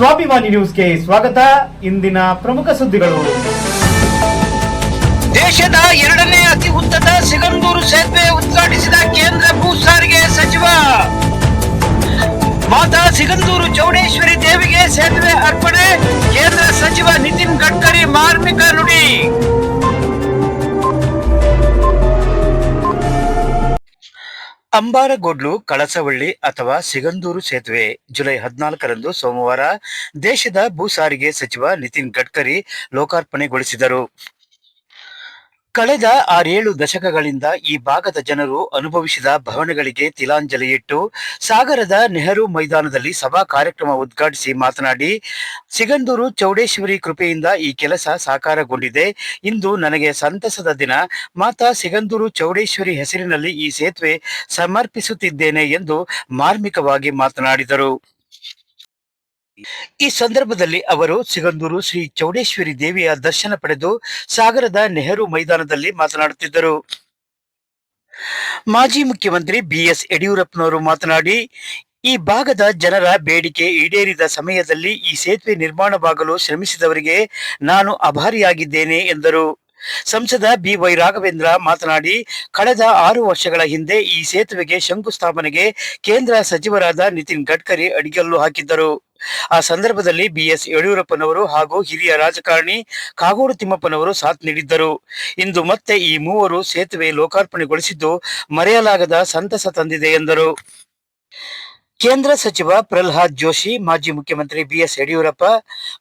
ಸ್ವಾಭಿಮಾನಿ ನ್ಯೂಸ್ಗೆ ಸ್ವಾಗತ. ಇಂದಿನ ಪ್ರಮುಖ ಸುದ್ದಿಗಳು. ದೇಶದ ಎರಡನೇ ಅತಿ ಉದ್ದದ ಸಿಗಂದೂರು ಸೇತುವೆ ಉದ್ಘಾಟಿಸಿದ ಕೇಂದ್ರ ಭೂ ಸಾರಿಗೆ ಸಚಿವ. ಮಾತಾ ಸಿಗಂದೂರು ಚೌಡೇಶ್ವರಿ ದೇವಿಗೆ ಸೇತುವೆ ಅರ್ಪಣೆ, ಕೇಂದ್ರ ಸಚಿವ ನಿತಿನ್ ಗಡ್ಕರಿ ಮಾರ್ಮಿಕ ನುಡಿ. ಅಂಬಾರಗೋಡ್ಲು ಕಳಸವಳ್ಳಿ ಅಥವಾ ಸಿಗಂದೂರು ಸೇತುವೆ. ಜುಲೈ ಹದಿನಾಲ್ಕರಂದು ಸೋಮವಾರ ದೇಶದ ಭೂ ಸಾರಿಗೆ ಸಚಿವ ನಿತಿನ್ ಗಡ್ಕರಿ ಲೋಕಾರ್ಪಣೆಗೊಳಿಸಿದರು. ಕಳೆದ ಆರೇಳು ದಶಕಗಳಿಂದ ಈ ಭಾಗದ ಜನರು ಅನುಭವಿಸಿದ ಭವನಗಳಿಗೆ ತಿಲಾಂಜಲಿ ಇಟ್ಟು ಸಾಗರದ ನೆಹರು ಮೈದಾನದಲ್ಲಿ ಸಭಾ ಕಾರ್ಯಕ್ರಮ ಉದ್ಘಾಟಿಸಿ ಮಾತನಾಡಿ, ಸಿಗಂದೂರು ಚೌಡೇಶ್ವರಿ ಕೃಪೆಯಿಂದ ಈ ಕೆಲಸ ಸಾಕಾರಗೊಂಡಿದೆ. ಇಂದು ನನಗೆ ಸಂತಸದ ದಿನ. ಮಾತಾ ಸಿಗಂದೂರು ಚೌಡೇಶ್ವರಿ ಹೆಸರಿನಲ್ಲಿ ಈ ಸೇತುವೆ ಸಮರ್ಪಿಸುತ್ತಿದ್ದೇನೆ ಎಂದು ಮಾರ್ಮಿಕವಾಗಿ ಮಾತನಾಡಿದರು. ಈ ಸಂದರ್ಭದಲ್ಲಿ ಅವರು ಸಿಗಂದೂರು ಶ್ರೀ ಚೌಡೇಶ್ವರಿ ದೇವಿಯ ದರ್ಶನ ಪಡೆದು ಸಾಗರದ ನೆಹರು ಮೈದಾನದಲ್ಲಿ ಮಾತನಾಡುತ್ತಿದ್ದರು. ಮಾಜಿ ಮುಖ್ಯಮಂತ್ರಿ ಬಿಎಸ್ ಯಡಿಯೂರಪ್ಪನವರು ಮಾತನಾಡಿ, ಈ ಭಾಗದ ಜನರ ಬೇಡಿಕೆ ಈಡೇರಿದ ಸಮಯದಲ್ಲಿ ಈ ಸೇತುವೆ ನಿರ್ಮಾಣವಾಗಲು ಶ್ರಮಿಸಿದವರಿಗೆ ನಾನು ಅಭಾರಿಯಾಗಿದ್ದೇನೆ ಎಂದರು. ಸಂಸದ ಬಿ ವೈ ರಾಘವೇಂದ್ರ ಮಾತನಾಡಿ, ಕಳೆದ ಆರು ವರ್ಷಗಳ ಹಿಂದೆ ಈ ಸೇತುವೆಗೆ ಶಂಕುಸ್ಥಾಪನೆಗೆ ಕೇಂದ್ರ ಸಚಿವರಾದ ನಿತಿನ್ ಗಡ್ಕರಿ ಅಡಿಗಲ್ಲು ಹಾಕಿದ್ದರು. ಆ ಸಂದರ್ಭದಲ್ಲಿ ಬಿಎಸ್ ಯಡಿಯೂರಪ್ಪನವರು ಹಾಗೂ ಹಿರಿಯ ರಾಜಕಾರಣಿ ಕಾಗೋಡು ತಿಮ್ಮಪ್ಪನವರು ಸಾಥ್ ನೀಡಿದ್ದರು. ಇಂದು ಮತ್ತೆ ಈ ಮೂವರು ಸೇತುವೆ ಲೋಕಾರ್ಪಣೆಗೊಳಿಸಿದ್ದು ಮರೆಯಲಾಗದ ಸಂತಸ ತಂದಿದೆ ಎಂದರು. ಕೇಂದ್ರ ಸಚಿವ ಪ್ರಹ್ಲಾದ್ ಜೋಶಿ, ಮಾಜಿ ಮುಖ್ಯಮಂತ್ರಿ ಬಿಎಸ್ ಯಡಿಯೂರಪ್ಪ,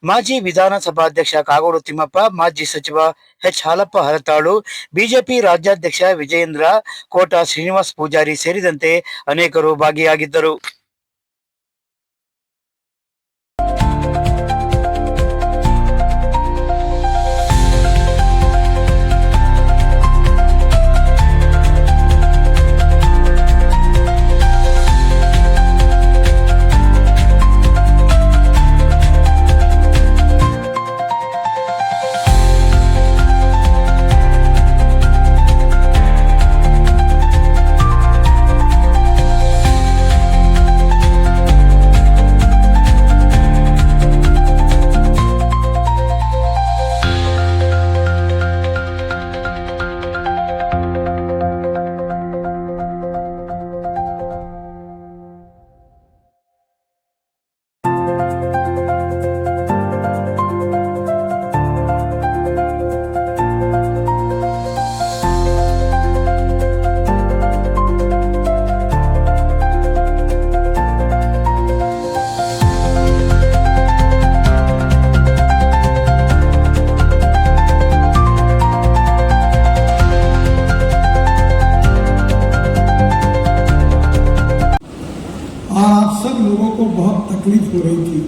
ಮಾಜಿ ವಿಧಾನಸಭಾಧ್ಯಕ್ಷ ಕಾಗೋಡು ತಿಮ್ಮಪ್ಪ, ಮಾಜಿ ಸಚಿವ ಎಚ್ ಹಾಲಪ್ಪ ಹರತಾಳು, ಬಿಜೆಪಿ ರಾಜ್ಯಾಧ್ಯಕ್ಷ ವಿಜಯೇಂದ್ರ, ಕೋಟಾ ಶ್ರೀನಿವಾಸ್ ಪೂಜಾರಿ ಸೇರಿದಂತೆ ಅನೇಕರು ಭಾಗಿಯಾಗಿದ್ದರು. लोगों को बहुत तकलीफ़ हो रही थी।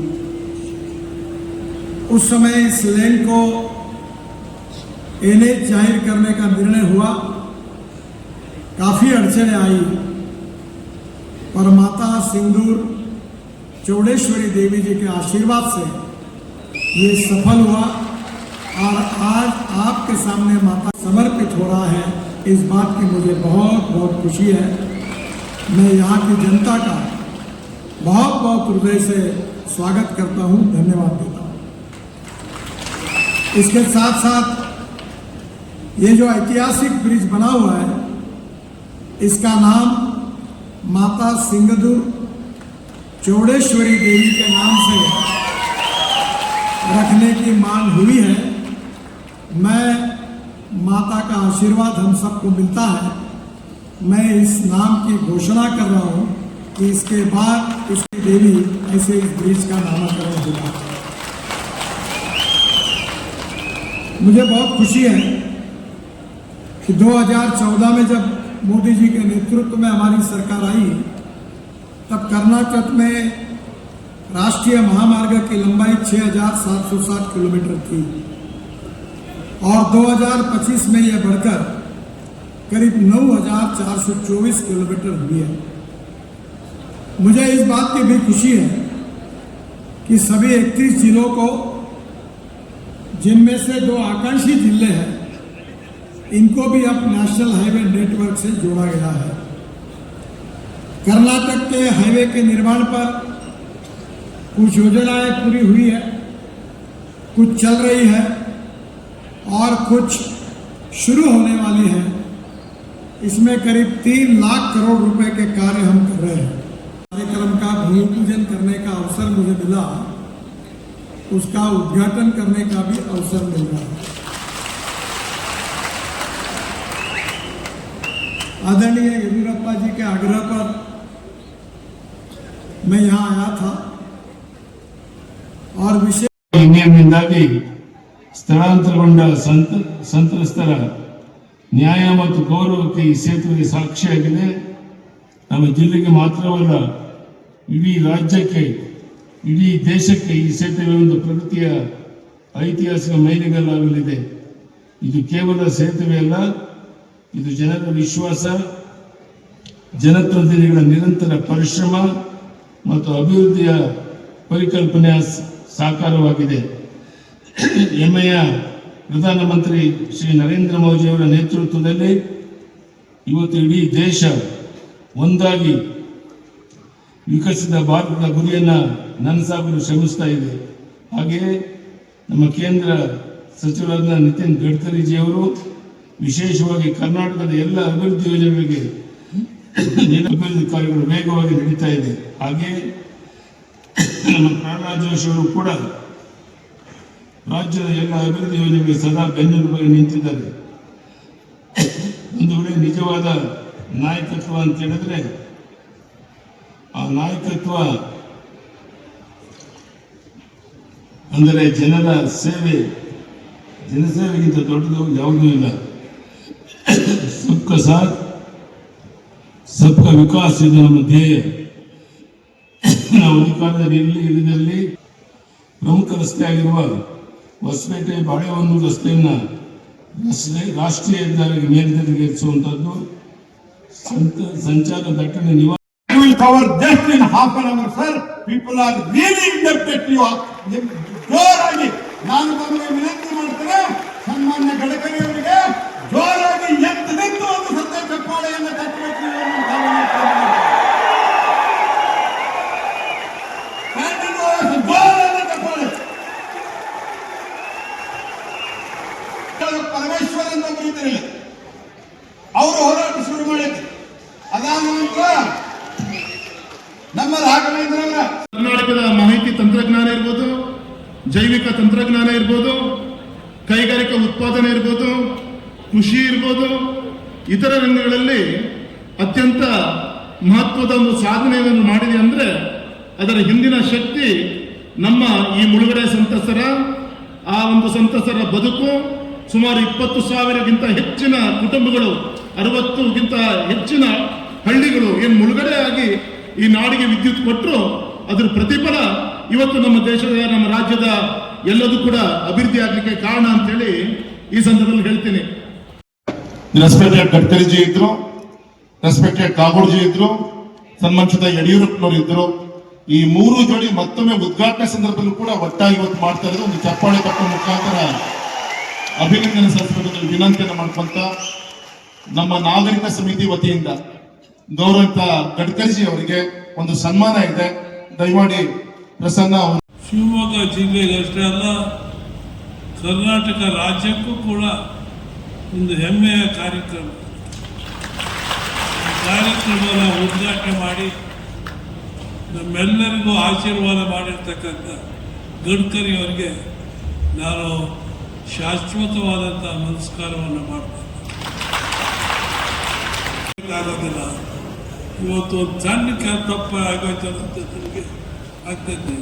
उस समय इस लैंड को एनएच ज़ाहिर करने का निर्णय हुआ। काफ़ी अड़चने आई। पर माता सिंदूर चौड़ेश्वरी देवी जी के आशीर्वाद से ये सफल हुआ और आज आपके सामने माता समर्पित हो रहा है। इस बात की मुझे बहुत बहुत खुशी है। मैं यहाँ की जनता का बहुत बहुत हृदय से स्वागत करता हूँ, धन्यवाद देता हूँ। इसके साथ साथ ये जो ऐतिहासिक ब्रिज बना हुआ है, इसका नाम माता सिंगदूर चौड़ेश्वरी देवी के नाम से रखने की मांग हुई है। मैं माता का आशीर्वाद हम सबको मिलता है। मैं इस नाम की घोषणा कर रहा हूँ। कि इसके बाद इसकी देवी ऐसे इस ब्रिज का नामकरण होगा। मुझे बहुत खुशी है कि 2014 में जब मोदी जी के नेतृत्व में हमारी सरकार आई तब कर्नाटक में राष्ट्रीय महामार्ग की लंबाई 6,760 किलोमीटर थी। और 2025 में यह बढ़कर करीब 9,424 किलोमीटर हुई है। मुझे इस बात की भी खुशी है कि सभी 31 जिलों को जिनमें से दो आकांक्षी ज़िले हैं, इनको भी अब नेशनल हाईवे नेटवर्क से जोड़ा गया है। कर्नाटक के हाईवे के निर्माण पर कुछ योजनाएँ पूरी हुई है, कुछ चल रही है और कुछ शुरू होने वाली है। इसमें करीब तीन लाख करोड़ रुपए के कार्य हम कर रहे हैं। कार्यक्रम का भूमि पूजन करने का अवसर मुझे मिला उसका उद्घाटन करने का भी अवसर मिल रहा है आदरणीय येदियुरप्पा जी के आग्रह पर मैं यहाँ आया था और विशेष ನಿಯಮದಿಂದಾಗಿ ಸ್ಥಳಾಂತರಗೊಂಡ ಸಂತ ಸಂತ್ರಸ್ತರ ನ್ಯಾಯ ಮತ್ತು ಗೌರವಕ್ಕೆ ಈ ಸೇತುವೆ ಸಾಕ್ಷಿಯಾಗಿದೆ ನಮ್ಮ ಜಿಲ್ಲೆಗೆ ಮಾತ್ರವಲ್ಲ, ಇಡೀ ರಾಜ್ಯಕ್ಕೆ, ಇಡೀ ದೇಶಕ್ಕೆ ಈ ಸೇತುವೆ ಒಂದು ಪ್ರಗತಿಯ ಐತಿಹಾಸಿಕ ಮೈಲಿಗಲ್ಲಾಗಲಿದೆ. ಇದು ಕೇವಲ ಸೇತುವೆ ಅಲ್ಲ, ಇದು ಜನರ ವಿಶ್ವಾಸ, ಜನಪ್ರತಿನಿಧಿಗಳ ನಿರಂತರ ಪರಿಶ್ರಮ ಮತ್ತು ಅಭಿವೃದ್ಧಿಯ ಪರಿಕಲ್ಪನೆಯ ಸಾಕಾರವಾಗಿದೆ. ಹೆಮ್ಮೆಯ ಪ್ರಧಾನಮಂತ್ರಿ ಶ್ರೀ ನರೇಂದ್ರ ಮೋದಿಯವರ ನೇತೃತ್ವದಲ್ಲಿ ಇವತ್ತು ಇಡೀ ದೇಶ ಒಂದಾಗಿ ವಿಕಸಿತ ಭಾರತದ ಗುರಿಯನ್ನು ನನಸಾಗಲು ಶ್ರಮಿಸ್ತಾ ಇದೆ. ಹಾಗೆಯೇ ನಮ್ಮ ಕೇಂದ್ರ ಸಚಿವರಾದ ನಿತಿನ್ ಗಡ್ಕರಿಜಿಯವರು ವಿಶೇಷವಾಗಿ ಕರ್ನಾಟಕದ ಎಲ್ಲ ಅಭಿವೃದ್ಧಿ ಯೋಜನೆಗಳಿಗೆ ಅಭಿವೃದ್ಧಿ ಕಾರ್ಯಗಳು ವೇಗವಾಗಿ ನಡೀತಾ ಇದೆ. ಹಾಗೆಯೇ ನಮ್ಮ ಪ್ರಹ್ಲಾದ್ ಜೋಶಿ ಕೂಡ ರಾಜ್ಯದ ಎಲ್ಲ ಅಭಿವೃದ್ಧಿ ಯೋಜನೆಗಳಿಗೆ ಸದಾ ಬೆನ್ನೆಲುಬಾಗಿ ನಿಂತಿದ್ದಾರೆ. ಒಂದು ನಿಜವಾದ ನಾಯಕತ್ವ ಅಂತ ಹೇಳಿದ್ರೆ ಆ ನಾಯಕತ್ವ ಅಂದರೆ ಜನರ ಸೇವೆ ಜನಸೇವೆಗಿಂತ ದೊಡ್ಡದು ಯಾವುದೂ ಇಲ್ಲ. ಸಬ್ಕ ಸಾಥ್ ಸಬ್ಕ ವಿಕಾಸ್ ಇದು ನಮ್ಮ ಧ್ಯೇಯ. ನಾವು ಅಧಿಕಾರದಲ್ಲಿ ಇರಲಿ ಇರದಲ್ಲಿ ಪ್ರಮುಖ ರಸ್ತೆ ಆಗಿರುವ ಹೊಸಪೇಟೆ ಬಾಳೆಹೊನ್ನೂರು ರಸ್ತೆಯನ್ನು ರಸ್ತೆ, ರಾಷ್ಟ್ರೀಯ ಹೆದ್ದಾರಿಗೆ ಮೇಲ್ದರ್ಜೆಗೇರಿಸುವಂತದ್ದು ಸಂತ- ಸಂಚಾರ ದಟ್ಟಣೆ ನಿವಾರಣೆ We will cover just in half an hour, sir. People are really indebted to you. ಜೋರಾಗಿ ನಾನು ತಮಗೆ ವಿನಂತಿ ಮಾಡ್ತೇನೆ ಸನ್ಮಾನ್ಯ ಗಡ್ಕರಿ ಅವರಿಗೆ ಜೋರಾಗಿ ಎದ್ದು ನಿಂತು ಒಂದು ಸತ್ಯ ಚಪ್ಪಾಳೆಯನ್ನು ತಟ್ಟಬೇಕು ನೀವು ಅನ್ನೋ ಜೈವಿಕ ತಂತ್ರಜ್ಞಾನ ಇರ್ಬೋದು, ಕೈಗಾರಿಕಾ ಉತ್ಪಾದನೆ ಇರ್ಬೋದು, ಕೃಷಿ ಇರ್ಬೋದು, ಇತರ ರಂಗಗಳಲ್ಲಿ ಅತ್ಯಂತ ಮಹತ್ವದ ಒಂದು ಸಾಧನೆಯನ್ನು ಮಾಡಿದೆ ಅಂದರೆ ಅದರ ಹಿಂದಿನ ಶಕ್ತಿ ನಮ್ಮ ಈ ಮುಳುಗಡೆ ಸಂತಸರ ಆ ಒಂದು ಸಂತಸರ ಬದುಕು ಸುಮಾರು ಇಪ್ಪತ್ತು ಸಾವಿರಕ್ಕಿಂತ ಹೆಚ್ಚಿನ ಕುಟುಂಬಗಳು ಅರವತ್ತುಗಿಂತ ಹೆಚ್ಚಿನ ಹಳ್ಳಿಗಳು ಏನು ಮುಳುಗಡೆ ಆಗಿ ಈ ನಾಡಿಗೆ ವಿದ್ಯುತ್ ಕೊಟ್ಟರು ಅದರ ಪ್ರತಿಫಲ ಇವತ್ತು ನಮ್ಮ ದೇಶದ, ನಮ್ಮ ರಾಜ್ಯದ ಎಲ್ಲದೂ ಕೂಡ ಅಭಿವೃದ್ಧಿ ಆಗ್ಲಿಕ್ಕೆ ಕಾರಣ ಅಂತೇಳಿ ಈ ಸಂದರ್ಭದಲ್ಲಿ ಹೇಳ್ತೀನಿ. ರೆಸ್ಪೆಕ್ಟೆಡ್ ಗಡ್ಕರಿಜಿ ಇದ್ರು ರೆಸ್ಪೆಕ್ಟೆಡ್ ಕಾಗೋಡ್ಜಿ ಇದ್ರು ಸನ್ಮಾನಿಸಿದ ಯಡಿಯೂರಪ್ಪನವರು ಇದ್ರು. ಈ ಮೂರು ಜೋಡಿ ಮತ್ತೊಮ್ಮೆ ಉದ್ಘಾಟನೆ ಸಂದರ್ಭದಲ್ಲೂ ಕೂಡ ಒಟ್ಟಾಗಿ ಇವತ್ತು ಮಾಡ್ತಾ ಇರೋದು. ಒಂದು ಚಪ್ಪಾಳೆ ಕಟ್ಟುವ ಮುಖಾಂತರ ಅಭಿನಂದನೆ ಸಲ್ಲಿಸಬೇಕು ವಿನಂತಿಯನ್ನು ಮಾಡ್ಕೊಂತ ನಮ್ಮ ನಾಗರಿಕ ಸಮಿತಿ ವತಿಯಿಂದ ಗೌರವಿತ ಗಡ್ಕರಿಜಿ ಅವರಿಗೆ ಒಂದು ಸನ್ಮಾನ ಇದೆ. ದಯಮಾಡಿ ಪ್ರಸನ್ನ ಶಿವಮೊಗ್ಗ ಜಿಲ್ಲೆಗಷ್ಟೇ ಅಲ್ಲ, ಕರ್ನಾಟಕ ರಾಜ್ಯಕ್ಕೂ ಕೂಡ ಒಂದು ಹೆಮ್ಮೆಯ ಕಾರ್ಯಕ್ರಮ. ಕಾರ್ಯಕ್ರಮನ ಉದ್ಘಾಟನೆ ಮಾಡಿ ನಮ್ಮೆಲ್ಲರಿಗೂ ಆಶೀರ್ವಾದ ಮಾಡಿರ್ತಕ್ಕಂಥ ಗಡ್ಕರಿ ಅವರಿಗೆ ನಾನು ಶಾಶ್ವತವಾದಂಥ ನಮಸ್ಕಾರವನ್ನು ಮಾಡ್ತೇನೆ. ಇವತ್ತು ಒಂದು ಸಣ್ಣ ತಪ್ಪ ಆಗೋಯ್ತು ಅಂತ ನನಗೆ ಆಗ್ತದೆ